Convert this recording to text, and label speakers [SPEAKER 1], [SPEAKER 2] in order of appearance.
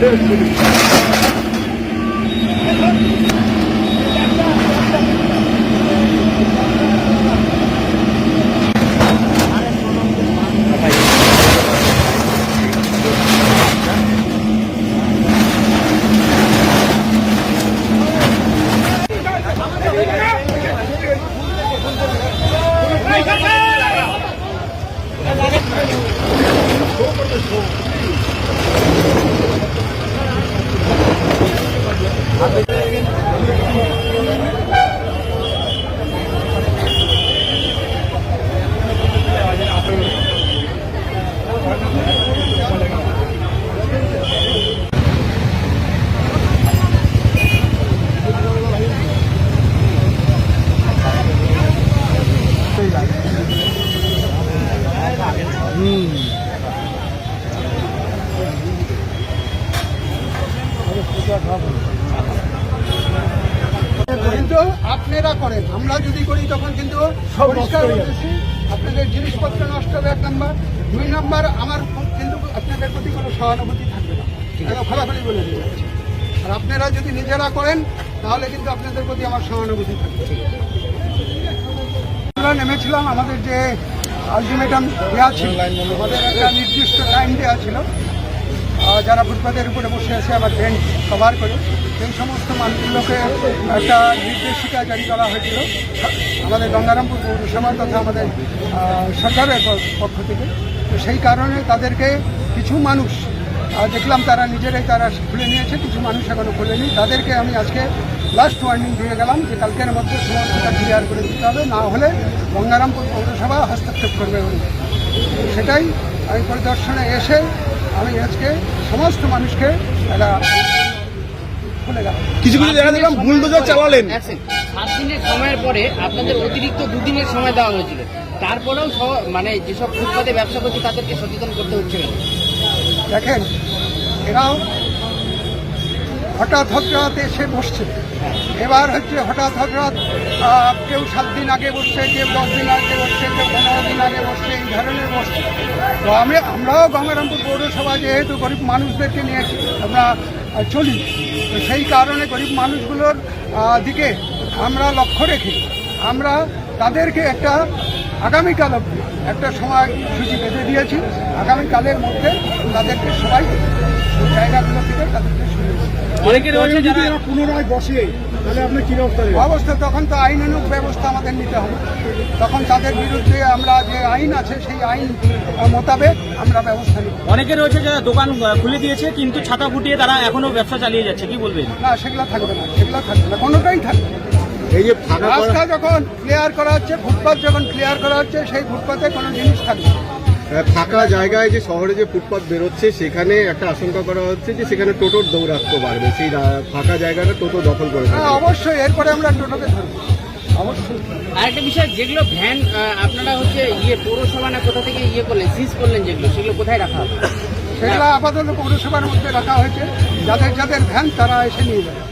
[SPEAKER 1] Thank you. Let's. কিন্তু আপনারা করেন। আমরা যদি করি তখন কিন্তু পরিষ্কার আপনাদের জিনিসপত্র নষ্ট হবে এক নাম্বার। দুই নাম্বার আমার কিন্তু আপনাদের প্রতি কোনো সহানুভূতি থাকবে না। এটা ফলাফলি বলে দিয়ে যাচ্ছে আর আপনারা যদি নিজেরা করেন তাহলে কিন্তু আপনাদের প্রতি আমার সহানুভূতি থাকবে। আমরা নেমেছিলাম আমাদের যে আলটিমেটাম দেওয়া ছিল আমাদের একটা নির্দিষ্ট টাইম দেওয়া ছিল। যারা ফুটপাতের উপরে বসে আছে আবার বেঞ্চ কভার করে। সেই সমস্ত মানুষগুলোকে একটা নির্দেশিকা জারি করা হয়েছিল। আমাদের গঙ্গারামপুর পৌরসভা তথা আমাদের সরকারের পক্ষ থেকে। তো সেই কারণে তাদেরকে কিছু মানুষ দেখলাম তারা নিজেরাই তারা খুলে নিয়েছে, কিছু মানুষ এখনও খুলেনি তাদেরকে আমি আজকে লাস্ট ওয়ার্নিং দিয়ে গেলাম যে কালকের মধ্যে সমস্তটা ক্লিয়ার করে দিতে হবে। না হলে গঙ্গারামপুর পৌরসভা হস্তক্ষেপ করবে সেটাই আমি পরিদর্শনে এসে আমি আজকে সমস্ত মানুষকে একটা
[SPEAKER 2] কিছু কিছু জায়গা দেখলাম বুলডোজার চালালেন।
[SPEAKER 3] সাত দিনের সময়ের পরে আপনাদের অতিরিক্ত দুদিনের সময় দেওয়া হয়েছিল। তারপরেও মানে যেসব ফুটপাতে ব্যবসা করছে তাদেরকে সচেতন করতে হচ্ছে
[SPEAKER 1] দেখেন এরাও হঠাৎ হঠাৎ এসে বসছে। এবার হচ্ছে হঠাৎ হঠাৎ কেউ সাত দিন আগে বসছে, কেউ দশ দিন আগে বসছে, কেউ পনেরো দিন আগে বসছে, এই ধরনের বসছে। তো আমি, আমরাও গঙ্গারামপুর পৌরসভা যেহেতু গরিব মানুষদেরকে নিয়ে আমরা চলি, তো সেই কারণে গরিব মানুষগুলোর দিকে আমরা লক্ষ্য রেখে, আমরা তাদেরকে একটা আগামীকাল অবধি একটা সময় সূচি বেঁধে দিয়েছি। আগামীকালের মধ্যে তাদেরকে সবাই জায়গাগুলো থেকে তাদেরকে
[SPEAKER 2] অনেকে রয়েছে যারা পুনরায় বসে তাহলে আপনি কি ব্যবস্থা
[SPEAKER 1] অবস্থা তখন তো আইনানুক ব্যবস্থা আমাদের নিতে হবে। তখন তাদের বিরুদ্ধে আমরা যে আইন আছে সেই আইন মোতাবেক আমরা ব্যবস্থা নিব।
[SPEAKER 4] অনেকে রয়েছে যারা দোকান খুলে দিয়েছে কিন্তু ছাতা ফুটিয়ে তারা এখনও ব্যবসা চালিয়ে যাচ্ছে। কি বলবেন?
[SPEAKER 1] না সেগুলো থাকবে না সেগুলো থাকবে না কোনোটাই থাকবে না।
[SPEAKER 2] এই যে ফাঁকা
[SPEAKER 1] রাস্তা যখন ক্লিয়ার করা হচ্ছে ফুটপাথ যখন ক্লিয়ার করা হচ্ছে সেই ফুটপাথে কোনো জিনিস থাকবে না।
[SPEAKER 2] ফাঁকা জায়গায় যে শহরে যে ফুটপাত বেরোচ্ছে সেখানে একটা আশঙ্কা করা হচ্ছে যে সেখানে টোটোর দৌরাত্ম বাড়বে। সেই ফাঁকা জায়গাটা টোটো দখল করে
[SPEAKER 1] হ্যাঁ অবশ্যই এরপরে আমরা টোটোকে ধরবো। অবশ্যই।
[SPEAKER 3] আরেকটা বিষয় যেগুলো ভ্যান আপনারা হচ্ছে ইয়ে পৌরসভা না কোথা থেকে ইয়ে করলেন সিজ করলেন যেগুলো সেগুলো কোথায় রাখা হবে?
[SPEAKER 1] সেগুলো আপাতত পৌরসভার মধ্যে রাখা হয়েছে। যাদের যাদের ভ্যান তারা এসে নিয়ে যাবে।